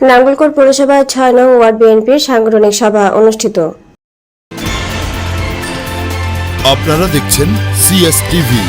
নাঙ্গলকোট পৌরসভায় ছয় নং ওয়ার্ড বিএনপির সাংগঠনিক সভা অনুষ্ঠিত। আপনারা দেখছেন সিএস টিভি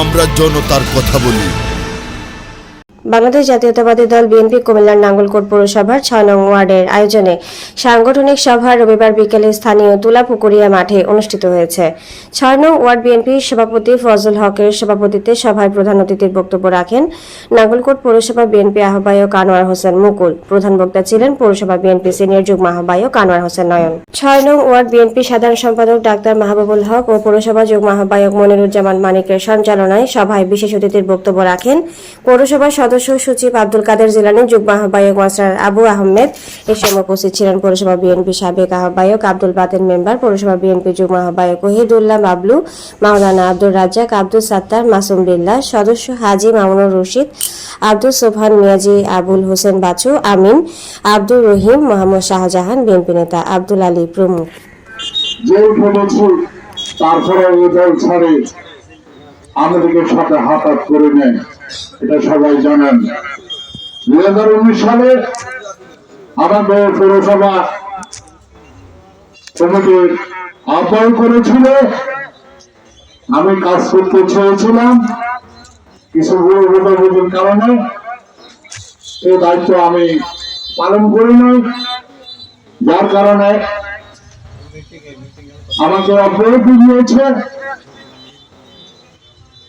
আমরা জনতার কথা বলি। বাংলাদেশ জাতীয়তাবাদী দল বিএনপি কুমিল্লার নাঙ্গলকোট পৌরসভার ছয় নং ওয়ার্ডের আয়োজনে সাংগঠনিক সভা রবিবার বিকেলে স্থানীয় তুলাপুকুরিয়া মাঠে অনুষ্ঠিত হয়েছে। ছয় নং ওয়ার্ড বিএনপির সভাপতি ফজল হকের সভাপতিত্বে সভায় প্রধান অতিথির বক্তব্য রাখেন নাঙ্গলকোট পৌরসভা বিএনপি আহ্বায়ক আনোয়ার হোসেন মুকুল। প্রধান বক্তা ছিলেন পৌরসভা বিএনপি সিনিয়র যুগ্ম আহ্বায়ক আনোয়ার হোসেন নয়ন। ছয় নং ওয়ার্ড বিএনপি সাধারণ সম্পাদক ডাক্তার মাহবুবুল হক ও পৌরসভা যুগ্ম আহ্বায়ক মনিরুজ্জামান মানিকের সঞ্চালনায় সভায় বিশেষ অতিথির বক্তব্য রাখেন। পৌরসভার সদস্য সচিব আব্দুল কাদের জিলানি, যুগ্ম আহ্বায়ক মাস্টার আবু আহমেদ। এ সময় উপস্থিত ছিলেন পৌরসভা বিএনপি সাবেক আহ্বায়ক আব্দুল বাতেন মেম্বার, পৌরসভা বিএনপি যুগ্ম আহ্বায়ক ওহিদুল্লাহ বাবলু, মাওলানা আব্দুল রাজ্জাক, আব্দুল সাত্তার, মাসুম বিল্লাহ, সদস্য হাজি মামুনুর রশিদ, আব্দুল সোফান মিয়াজি, আবুল হোসেন বাচু আমিন, আব্দুর রহিম, মোহাম্মদ শাহজাহান, বিএনপি নেতা আব্দুল আলী প্রমুখ। তারপরে আমাদেরকে সাথে হাত করে নেয় এটা সবাই জানেন। দুই হাজার উনিশ সালে আমাদের পৌরসভা কমিটির আহ্বান করেছিল। আমি কাজ করতে চেয়েছিলাম। কিছু ভুল কারণে এই দায়িত্ব আমি পালন করি নাই। যার কারণে আমাকে অব্যাহতি দিয়েছে।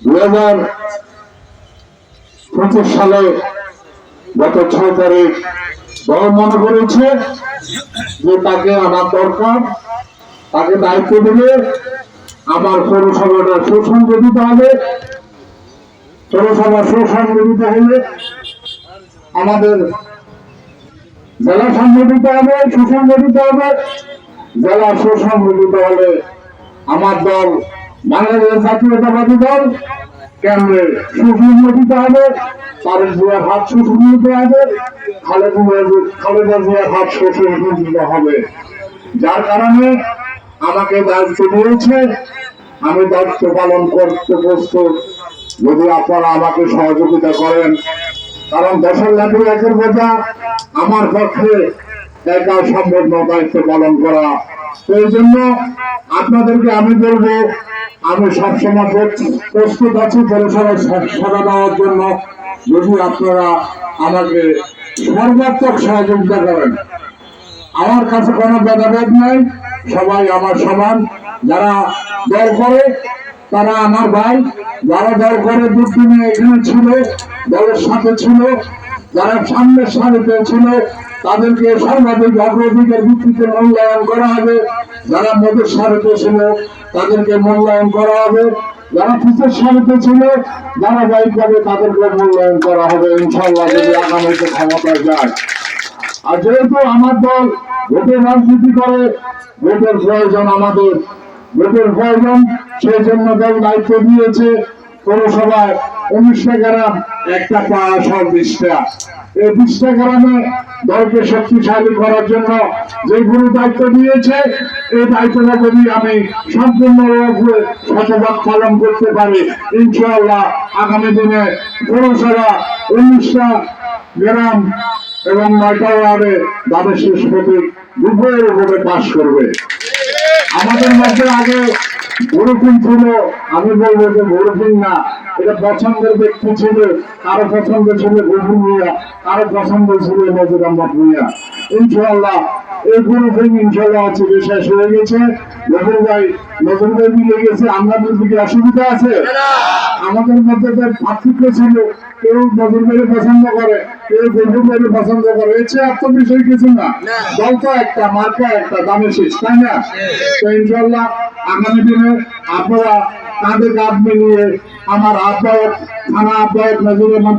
দু হাজার পঁচিশ সালে গত ছয় তারিখ দল মনে করেছে যে তাকে আমার দরকার, তাকে দায়িত্ব দিলে আমার পৌরসভাটা সুসংগঠিত হবে, পৌরসভা সুসংগঠিত হলে আমাদের জেলা সংগঠিত হবে, সুসংগঠিত হবে, জেলা সুসংগঠিত হলে আমার দল বাংলাদেশ জাতীয়তাবাদী দল সুসংগঠিত হবে। সুসংগঠিত হবে। যার কারণে আমাকে দায়িত্ব আমি দায়িত্ব পালন করতে প্রস্তুত। যদি আপনারা আমাকে সহযোগিতা করেন। কারণ দেশের লাঠি একের বোঝা, আমার পক্ষে একা সম্ভব দায়িত্ব পালন করা। এই জন্য আপনাদেরকে আমি বলব আমি সবসময় প্রস্তুত- আছি পৌরসভার সেবা দেওয়ার জন্য। যদি আপনারা আমাকে সর্বাত্মক সহযোগিতা করেন। আমার কাছে কোনো ভেদাভেদ নাই। সবাই আমার সমান। যারা দল করে, তারা আমার ভাই। যারা দল করে দুদিনে এখানে ছিল, দলের সাথে ছিল। যারা সামনের সারিতে ছিল তাদেরকে সর্বাধিক অগ্রাধিকার ভিত্তিতে মূল্যায়ন করা হবে। যারা মধ্যের সারিতে ছিল, তাদেরকে মূল্যায়ন করা হবে। যারা পিছের সারিতে ছিল, যারা বাইক পাবে তাদেরকে মূল্যায়ন করা হবে। ইনশাল্লাহ যদি আগামীতে ক্ষমতায় যায়। আর যেহেতু আমার দল ভোটের রাজনীতি করে, ভোটের প্রয়োজন আমাদের। ভোটের প্রয়োজন সেই জন্য দল দায়িত্ব দিয়েছে। পৌরসভায় উনিশটা গ্রাম, একটা পাড়া সব বিশটা এই বিশটা গ্রামে দলকে শক্তিশালী করার জন্য যে গুরু দায়িত্ব দিয়েছে, এই দায়িত্বটা যদি আমি সম্পূর্ণ শতভাগ পালন করতে পারি। ইনশাআল্লাহ আগামী দিনে পৌরসভা উনিশটা গ্রাম এবং নয়টা ওয়ার্ডে তাদের শেষ প্রতীক দুপুরের উপরে পাশ করবে। আমাদের মধ্যে আগে ভোরফিন ছিল, আমি বলব যে ভোরফিন না। এটা পছন্দের ব্যক্তি ছিল কারও পছন্দ ছিল গভীর ভূঁইয়া কারও পছন্দ ছিল নজর আহমদ ভূঁইয়া ইনশাআল্লাহ এই ভোরফিন ইনশাআল্লাহ হচ্ছে যে শেষ হয়ে গেছে। নজর ভাই নজর ভাই মিলে গেছে আমাদের দিকে অসুবিধা আছে? আমাদের মধ্যে যে পার্থক্য ছিল কেউ নজর ভাইকে পছন্দ করে কেউ গভীর ভাইকে পছন্দ করে। এছে এত বিষয় কিছু না। দল তো একটা মার্কা একটা দামে শেষ তাই না? তো ইনশাল্লাহ আগামী দিনে আপনারা কাঁধে কাঁধ মিলিয়ে আমার আহ্বায়ক থানা আহ্বায়ক নজর রহমান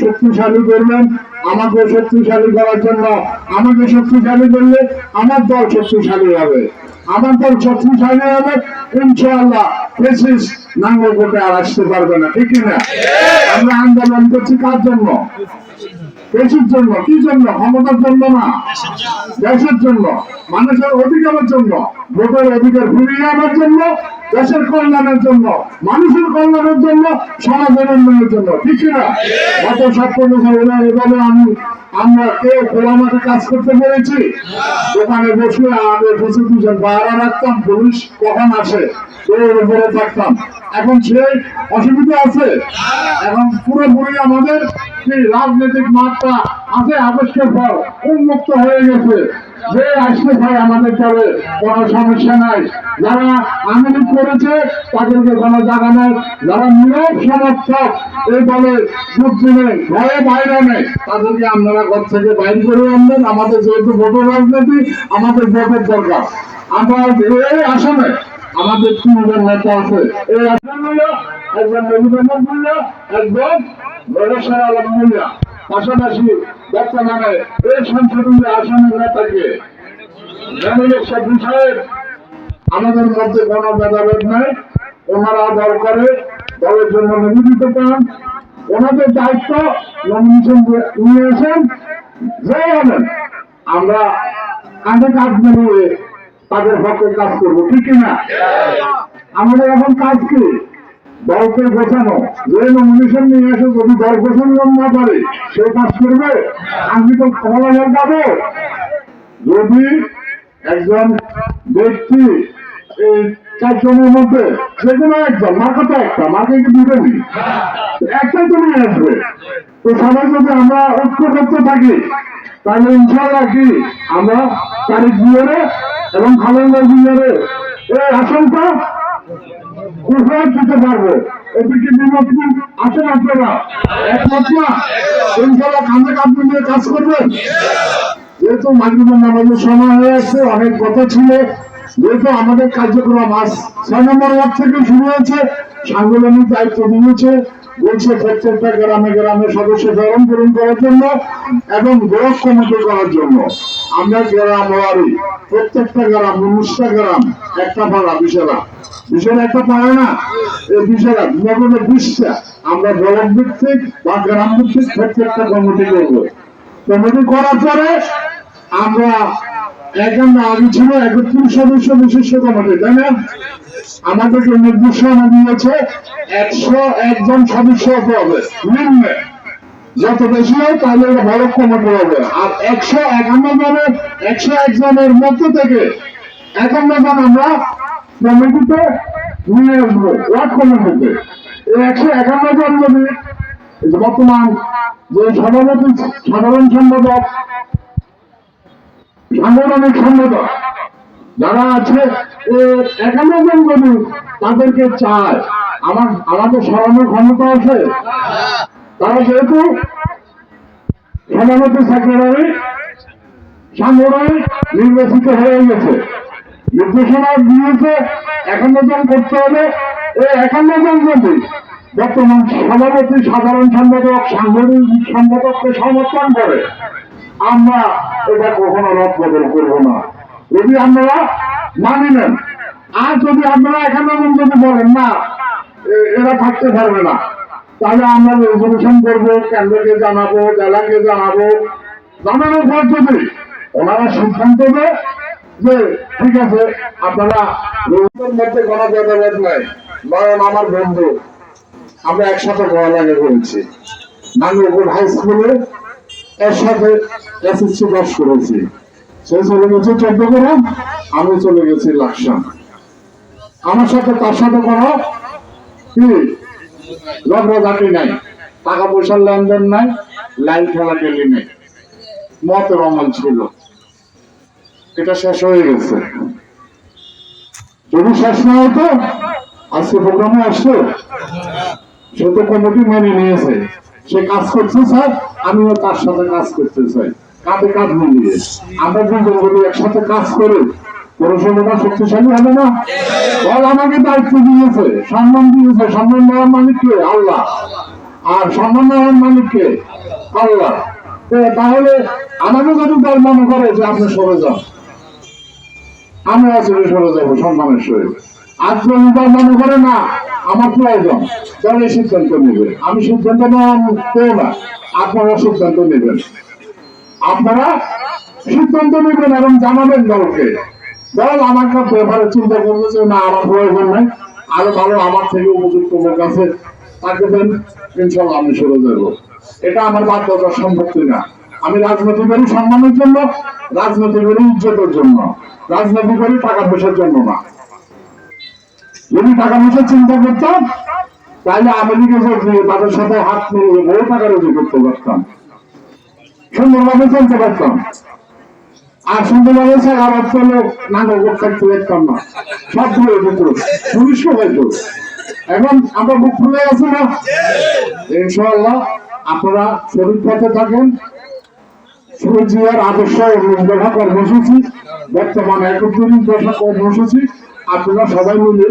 শক্তিশালী করবেন আমাকে শক্তিশালী করার জন্য আমাকে শক্তিশালী করলে আমার দল শক্তিশালী হবে। আমার দল শক্তিশালী হবে, ইনশাআল্লাহ ফেসিস নাঙ্গল কোটে আর আসতে পারবে না, ঠিক না আমরা আন্দোলন করছি কার জন্য? দেশের জন্য, কি জন্য? ক্ষমতার জন্য না। দেশের জন্য, মানুষের অধিকারের জন্য, ভোটের অধিকার ফিরিয়ে আনার জন্য দেশের কল্যাণের জন্য, মানুষের কল্যাণের জন্য সমাজের উন্নয়নের জন্য, ঠিক না গত সাতপন্ন বছর এভাবে আমি, আমরা কেউ খোলা মাঠে কাজ করতে পেরেছি? দোকানে বসে আমাদের বসে দুজন বাইরে রাখতাম, পুলিশ কখন আসে? উপরে থাকতাম। এখন সেই অসুবিধা আছে? এখন পুরোপুরি আমাদের সেই রাজনৈতিক মাঠটা আছে আবিষ্কার পর উন্মুক্ত হয়ে গেছে। যে আসতে পারে আমাদের দলে, কোনো সমস্যা নাই। যারা আন্দোলন করেছে, তাদেরকে কোনো জায়গা নেই। যারা নীরব সমর্থক, এই দলে বুদ্ধি নেই ভয়ে বাইরে নেই। তাদেরকে আপনারা ঘর থেকে বাইর করে আনবেন। আমাদের যেহেতু ভোটের রাজনীতি, আমাদের ভোটের দরকার। আমরা এই আসনে আমাদের তিনজন নেতা আছে। এই আসন হলো একজন রবীন্দ্রনাথ মুল্লা একজন আলম মুল্লা পাশাপাশি বর্তমানে এই নেতাকে জনলোক সাহেব সাহেব, আমাদের মধ্যে কোনো ভেদাভেদ নাই। ওনারা দল করে, দলের জন্য নিবেদিত পান ওনাদের দায়িত্ব নমিনেশন নিয়ে আসেন। যে হবেন আমরা কাঁধে কাঁধ মিলিয়ে তাদের পক্ষে কাজ করব, ঠিক কিনা আমাদের এখন কাজ কি? দলকে গোছানো যে নমিনেশন নিয়ে এসে, যদি দল গোছানো না পারে, সে কাজ করবে? আমি তো ক্ষমতা পাবো যদি একজন ব্যক্তি এই চারজনের মধ্যে, যে কোনো একজন মার্কা তো একটা মার্কা কিন্তু দুটো নেই একটাই তো নিয়ে আসবে। তো সবাই যদি আমরা ঐক্য করতে থাকি। তাহলে ইনশাল্লাহ কি? আমরা তারিখ বিয়ারে এবং খালেন্দার বিয়ারে এই আসনটা উপহার দিতে পারব। এদিকে বিমত আছেন আপনারা। একমত না? ইনশাল্লাহ কাঁধে কাঁধ মিলিয়ে কাজ করবেন। যেহেতু মাগরিবের নামাজের সময় হয়ে আসছে, অনেক কথা ছিল। যেহেতু আমাদের কার্যক্রম আজ ছয় নম্বর ওয়ার্ড থেকে শুরু হয়েছে, সাংগঠনিক দায়িত্ব দিয়েছে বলছে প্রত্যেকটা গ্রামে গ্রামে সদস্য ফরম পূরণ করার জন্য এবং ব্লক কমিটি করার জন্য। আমরা গ্রাম ওয়ারি প্রত্যেকটা গ্রাম, উনিশটা গ্রাম, একটা পাড়া, বিশালা। বিশাল একটা পাড়া না? এই বিশালা, নগরের বিশটা। আমরা ব্লক ভিত্তিক বা গ্রাম ভিত্তিক প্রত্যেকটা কমিটি করব। কমিটি করার পরে আমরা এখন আগে ছিল একত্রিশ সদস্য বিশিষ্ট কমিটি, তাই না? আমাদেরকে নির্দেশনা দিয়েছে, একশো একজন সদস্য হতে হবে, নিম্নে। যত বেশি হয়, তাহলে এটা বড় কমিটি হবে। আর একশো একান্ন জনের, একশো একজনের মধ্য থেকে একান্ন জন আমরা কমিটিতে নিয়ে আসব, ওয়ার্ড কমিটিতে। এই একশো একান্ন জন যদি বর্তমান যে সভাপতি, সাধারণ সম্পাদক, সাংগঠনিক সম্পাদক যারা আছে একান্ন জন যদি তাদেরকে চায়, আমার, আমাদের সরানোর ক্ষমতা আছে? তারা যেহেতু সভাপতি সেক্রেটারি নির্বাচিত হয়ে গেছে। নির্দেশনা দিয়েছে করতে হবে। এই যদি বর্তমান সভাপতি, সাধারণ সম্পাদক, সাংগঠনিক সম্পাদককে সমর্থন করে, আমরা এটা কখনো রদ বদল করব না। যদি আপনারা মানি নেন, আর যদি আপনারা এখানে যদি বলেন, না এরা থাকতে পারবে না। তাহলে আমরা রেজলিউশন করব কেন্দ্রকে জানাব, জেলাকে জানাব। জানানোর পর যদি ওনারা সিদ্ধান্ত যে, ঠিক আছে, আপনারা রোহিতের মধ্যে কোনো ভেদাভেদ নাই, বরং আমার বন্ধু, আমরা একসাথে পড়ালেখা করেছি। নাঙ্গলপুর হাই স্কুলে এর সাথে এসএসসি পাস করেছি। সে চলে গেছে চোদ্দ করে আমি চলে গেছি লাকসাম। আমার সাথে তার সাথে কোনো ঝগড়াঝাটি নাই, টাকা পয়সার লেনদেন নাই, লাইন নেই। ছিল। এটা শেষ হয়ে গেছে। যদি শেষ না হতো, আজকে প্রোগ্রামে সে তো কমিটি মেনে নিয়েছে। সে কাজ করছে, স্যার, আমিও তার সাথে কাজ করতে চাই। কাঁধে কাঁধ মিলিয়ে। আমরা দুজন একসাথে কাজ করি পৌরসভাটা শক্তিশালী হবে না? বল, আমাকে দায়িত্ব দিয়েছে। সম্মান দিয়েছে। সম্মান দেওয়ার মালিককে আল্লাহ। আর সম্মান দেওয়ার মালিককে আল্লাহ। তাহলে আমাকে যদি দল মনে করে যে আপনি সরে যান, আমি আসলে সরে যাব সম্মানের সহিত। আর যদি দল মনে করে না, আমার প্রয়োজন দলে সিদ্ধান্ত নেবে। আমি সিদ্ধান্ত নেওয়া না। আপনারা সিদ্ধান্ত নেবেন। আপনারা সিদ্ধান্ত নেবেন এবং জানাবেন দলকে। দল আমাকে ব্যাপারে চিন্তা করবে যে না, আমার প্রয়োজন নাই। আরও ভালো আমার থেকে উপযুক্ত লোক আছে তাকে দেন, ইনশাল্লাহ আমি সরে যাব। এটা আমার বাধ্যতার সম্পত্তি না। আমি রাজনীতি করি সম্মানের জন্য রাজনীতি করি ইজ্জতের জন্য রাজনীতি করি টাকা পয়সার জন্য না। যদি টাকা পয়সা চিন্তা করতাম তাহলে আমেরিকা দিয়ে তাদের সাথে হাত মিলিয়ে বহু টাকা রুজি করতে পারতাম। সুন্দরভাবে চলতে পারতাম। আর সুন্দরভাবে আর অর্থ লোক নাঙ্গল করতে থাকতে পারতাম না সব দূরে যেত পুলিশও হয়তো এখন আমরা বুক খুলে আছি না? ইনশাআল্লাহ, আপনারা শরীর পথে থাকেন। সুরজিয়ার আদর্শ দেখা কর্মসূচি, বর্তমানে একত্রিশ দশা কর্মসূচি। আপনারা সবাই মিলে,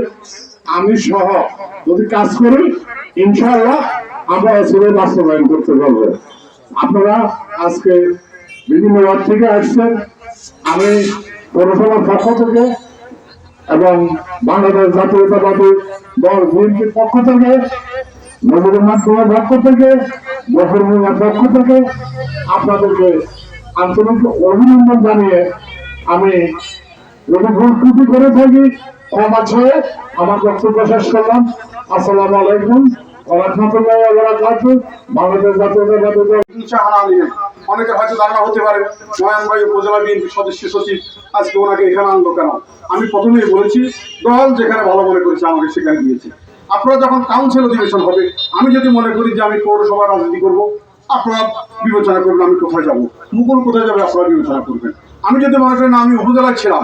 আমি সহ যদি কাজ করি, ইনশাআল্লাহ আমরা আসলে বাস্তবায়ন করতে পারব। আপনারা আজকে বিভিন্ন ওয়ার্ড থেকে আসছেন আমি পৌরসভার পক্ষ থেকে এবং বাংলাদেশ জাতীয়তাবাদী দল বিএনপির পক্ষ থেকে, নজরুল মাধ্যমের পক্ষ থেকে গফরমুল্লার পক্ষ থেকে আপনাদেরকে আন্তরিক অভিনন্দন জানিয়ে আমি যদি ভুল ত্রুটি করে থাকি ক্ষমা ছেড়ে আমার বক্তব্য শেষ করলাম। আসসালামু আলাইকুম। রহমতুল্লাহ বাংলাদেশ জাতীয়তাবাদী দল। অনেকের হয়তো ধারণা হতে পারে নয়ন ভাই উপজেলা বিএনপি সদস্য সচিব আজকে ওনাকে এখানে আনলো কেন? আমি প্রথমেই বলেছি, দল যেখানে ভালো মনে করেছে আমাকে সেখানে দিয়েছে। আপনারা যখন কাউন্সিল অধিবেশন হবে, আমি যদি মনে করি যে আমি পৌরসভা রাজনীতি করব, আপনারা বিবেচনা করবেন আমি কোথায় যাব। মুকুল কোথায় যাবে আপনারা বিবেচনা করবেন। আমি যদি মনে করি না, আমি উপজেলায় ছিলাম,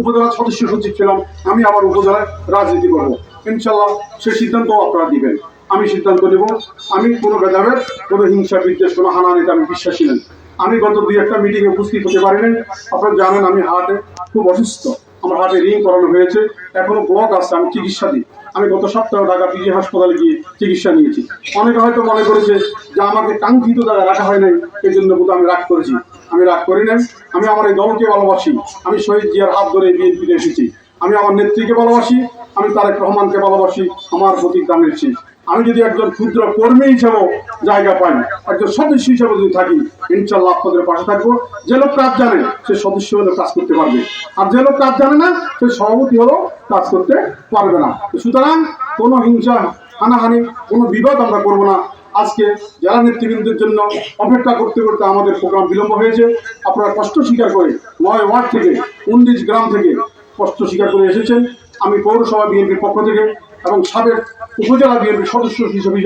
উপজেলার সদস্য সচিব ছিলাম, আমি আবার উপজেলায় রাজনীতি করব। ইনশাল্লাহ সে সিদ্ধান্ত আপনারা দিবেন। আমি সিদ্ধান্ত নেব। আমি কোনো ভেদাভেদ, কোনো হিংসা, বিদ্বেষ, কোনো হানাহানিতে আমি বিশ্বাসী নেই। আমি গত দুই একটা মিটিংয়ে উপস্থিত হতে পারিনি। আপনারা জানেন আমি হার্টে খুব অসুস্থ। আমার হার্টে রিং করানো হয়েছে। এখনও ব্লক আছে, আমি চিকিৎসা দিই। আমি গত সপ্তাহে ঢাকা পিজি হাসপাতালে গিয়ে চিকিৎসা নিয়েছি। অনেকে হয়তো মনে করেছে যে আমাকে কাঙ্ক্ষিত জায়গায় রাখা হয় নাই এই জন্য বোধ আমি রাগ করেছি। আমি রাগ করি নাই। আমি আমার এই দলকে ভালোবাসি। আমি শহীদ জিয়ার হাত ধরে বিএনপিতে এসেছি। আমি আমার নেত্রীকে ভালোবাসি। আমি তারেক রহমানকে ভালোবাসি। আমার প্রতীক দান এসেছি আমি যদি একজন ক্ষুদ্র কর্মী হিসেবেও জায়গা পাই, একজন সদস্য হিসেবে যদি থাকি ইনশাল্লাহ আপনাদের পাশে থাকব। যে লোক কাজ জানে, সে সদস্য হলে কাজ করতে পারবে। আর যে লোক কাজ জানে না, সে সভাপতি হলেও কাজ করতে পারবে না। সুতরাং কোনো হিংসা, হানাহানি, কোনো বিবাদ আমরা করব না। আজকে জেলা নেতৃবৃন্দের জন্য অপেক্ষা করতে করতে আমাদের প্রোগ্রাম বিলম্ব হয়েছে। আপনারা কষ্ট স্বীকার করে নয় ওয়ার্ড থেকে উনিশ গ্রাম থেকে কষ্ট স্বীকার করে এসেছেন। আমি পৌরসভা বিএনপির পক্ষ থেকে এবং সাবেক উপজেলা বিএনপির সদস্য হিসেবে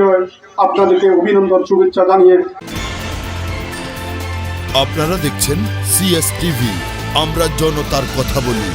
আপনাদেরকে অভিনন্দন, শুভেচ্ছা জানিয়ে আপনারা দেখছেন সিএসটিভি আমরা জনতার কথা বলি।